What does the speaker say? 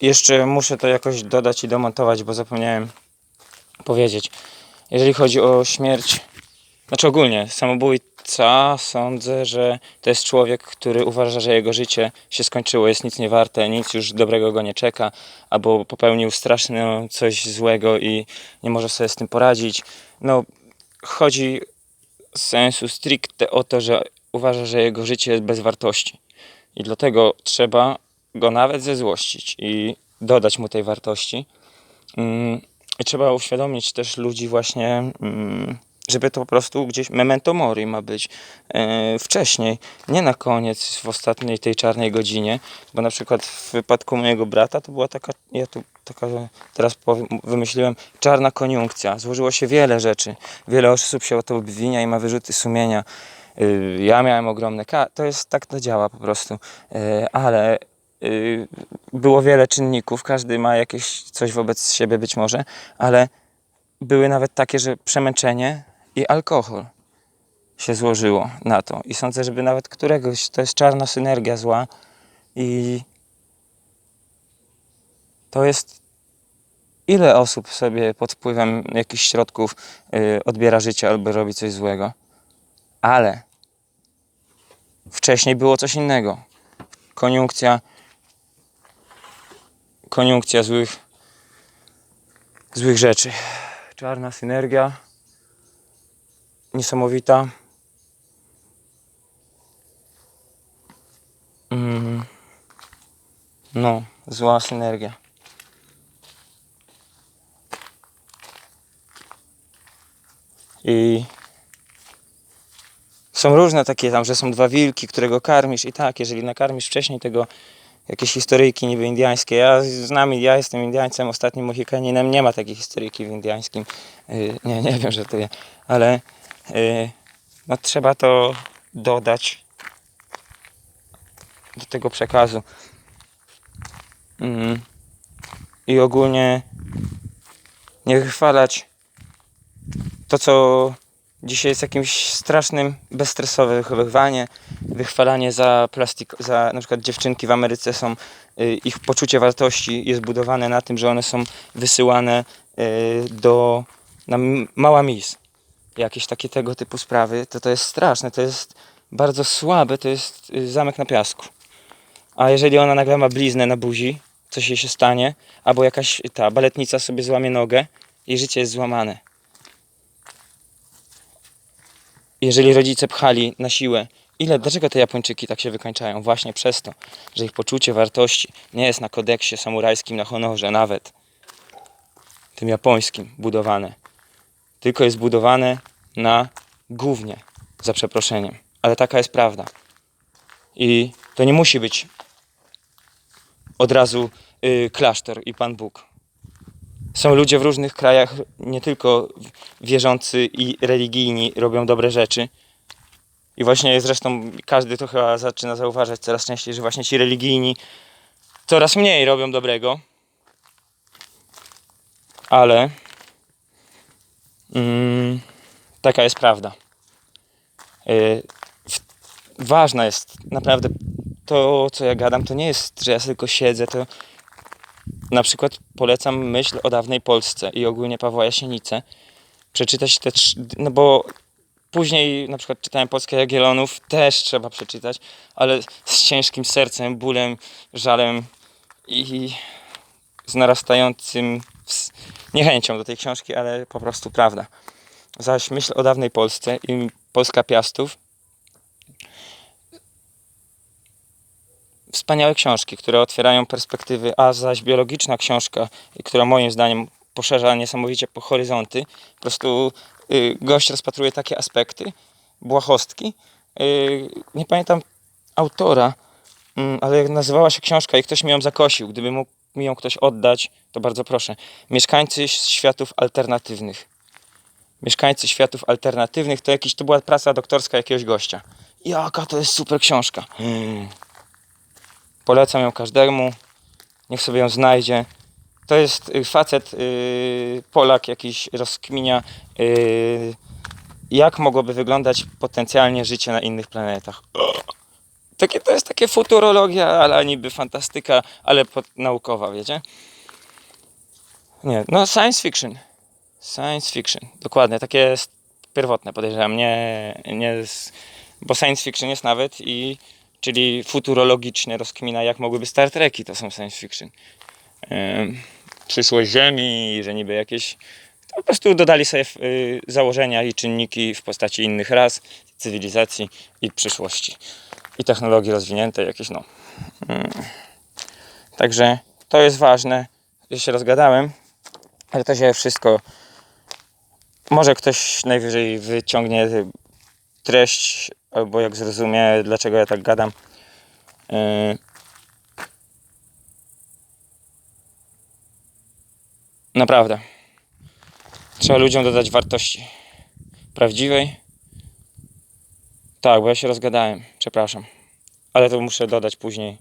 jeszcze muszę to jakoś dodać i domontować, bo zapomniałem powiedzieć. Jeżeli chodzi o śmierć, znaczy ogólnie, samobójca, sądzę, że to jest człowiek, który uważa, że jego życie się skończyło, jest nic nie warte, nic już dobrego go nie czeka, albo popełnił straszne coś złego i nie może sobie z tym poradzić. No, chodzi sensu stricte o to, że uważa, że jego życie jest bez wartości. I dlatego trzeba go nawet zezłościć i dodać mu tej wartości. Mm, I trzeba uświadomić też ludzi właśnie, mm, żeby to po prostu gdzieś memento mori ma być e, wcześniej, nie na koniec, w ostatniej tej czarnej godzinie, bo na przykład w wypadku mojego brata to była taka, ja tu taka, teraz powiem, wymyśliłem, czarna koniunkcja. Złożyło się wiele rzeczy. Wiele osób się o to obwinia i ma wyrzuty sumienia. Y, Ja miałem ogromne to jest tak to działa po prostu, Y, ale było wiele czynników, każdy ma jakieś coś wobec siebie być może, ale były nawet takie, że przemęczenie i alkohol się złożyło na to. I sądzę, żeby nawet któregoś, to jest czarna synergia zła i to jest ile osób sobie pod wpływem jakichś środków y, odbiera życie albo robi coś złego. Ale wcześniej było coś innego. Koniunkcja koniunkcja złych złych rzeczy. Czarna synergia niesamowita. Mm. No, zła synergia. I są różne takie tam, że są dwa wilki, którego karmisz i tak, jeżeli nakarmisz wcześniej tego jakieś historyjki niby indiańskie. Ja znam, ja jestem Indiańcem, ostatnim Mohikaninem, nie ma takiej historyjki w indiańskim. Yy, nie, nie wiem, że to jest, ale yy, no trzeba to dodać do tego przekazu. Mm. I ogólnie nie wychwalać to, co dzisiaj jest jakimś strasznym, bezstresowe wychowywanie, wychwalanie za plastik, za na przykład dziewczynki w Ameryce są, y, ich poczucie wartości jest budowane na tym, że one są wysyłane y, do, na mała mis. Jakieś takie tego typu sprawy, to to jest straszne, to jest bardzo słabe, to jest y, zamek na piasku. A jeżeli ona nagle ma bliznę na buzi, coś jej się stanie, albo jakaś ta baletnica sobie złamie nogę, jej życie jest złamane. jeżeli rodzice pchali na siłę, ile, dlaczego te Japończyki tak się wykańczają? Właśnie przez to, że ich poczucie wartości nie jest na kodeksie samurajskim, na honorze nawet, tym japońskim budowane, tylko jest budowane na gównie, za przeproszeniem. Ale taka jest prawda. I to nie musi być od razu y, klasztor i Pan Bóg. Są ludzie w różnych krajach, nie tylko wierzący i religijni robią dobre rzeczy. I właśnie zresztą każdy to chyba zaczyna zauważać coraz częściej, że właśnie ci religijni coraz mniej robią dobrego. Ale mm, taka jest prawda. Yy, w, ważne jest naprawdę to, co ja gadam, to nie jest, że ja tylko siedzę, to na przykład polecam myśl o dawnej Polsce i ogólnie Pawła Jasienicę. Przeczytać te trzy, no bo później na przykład czytałem Polskę Jagiellonów, też trzeba przeczytać, ale z ciężkim sercem, bólem, żalem i z narastającym niechęcią do tej książki, ale po prostu prawda. Zaś myśl o dawnej Polsce i Polska Piastów wspaniałe książki, które otwierają perspektywy, a zaś biologiczna książka, która moim zdaniem poszerza niesamowicie po horyzonty. Po prostu y, gość rozpatruje takie aspekty, błahostki. Y, nie pamiętam autora, mm, ale nazywała się książka i ktoś mi ją zakosił. Gdyby mógł mi ją ktoś oddać, to bardzo proszę. Mieszkańcy światów alternatywnych. Mieszkańcy światów alternatywnych to jakiś, to była praca doktorska jakiegoś gościa. Jaka to jest super książka. Mm. Polecam ją każdemu. Niech sobie ją znajdzie. To jest y, facet, y, Polak jakiś rozkminia, y, jak mogłoby wyglądać potencjalnie życie na innych planetach. takie, to jest takie futurologia, ale niby fantastyka, ale naukowa, wiecie? Nie, no science fiction. Science fiction, dokładnie, takie jest pierwotne podejrzewam, nie, nie z, bo science fiction jest nawet i, czyli futurologiczne rozkmina, jak mogłyby Star Treki, to są science fiction. Ym, przyszłość Ziemi, że niby jakieś, po prostu dodali sobie y, założenia i czynniki w postaci innych ras, cywilizacji i przyszłości. I technologii rozwiniętej jakieś, no. Ym. Także to jest ważne, że się rozgadałem, ale to się wszystko może ktoś najwyżej wyciągnie treść, albo jak zrozumie, dlaczego ja tak gadam. Naprawdę. Trzeba ludziom dodać wartości prawdziwej. Tak, bo ja się rozgadałem, przepraszam. Ale to muszę dodać później.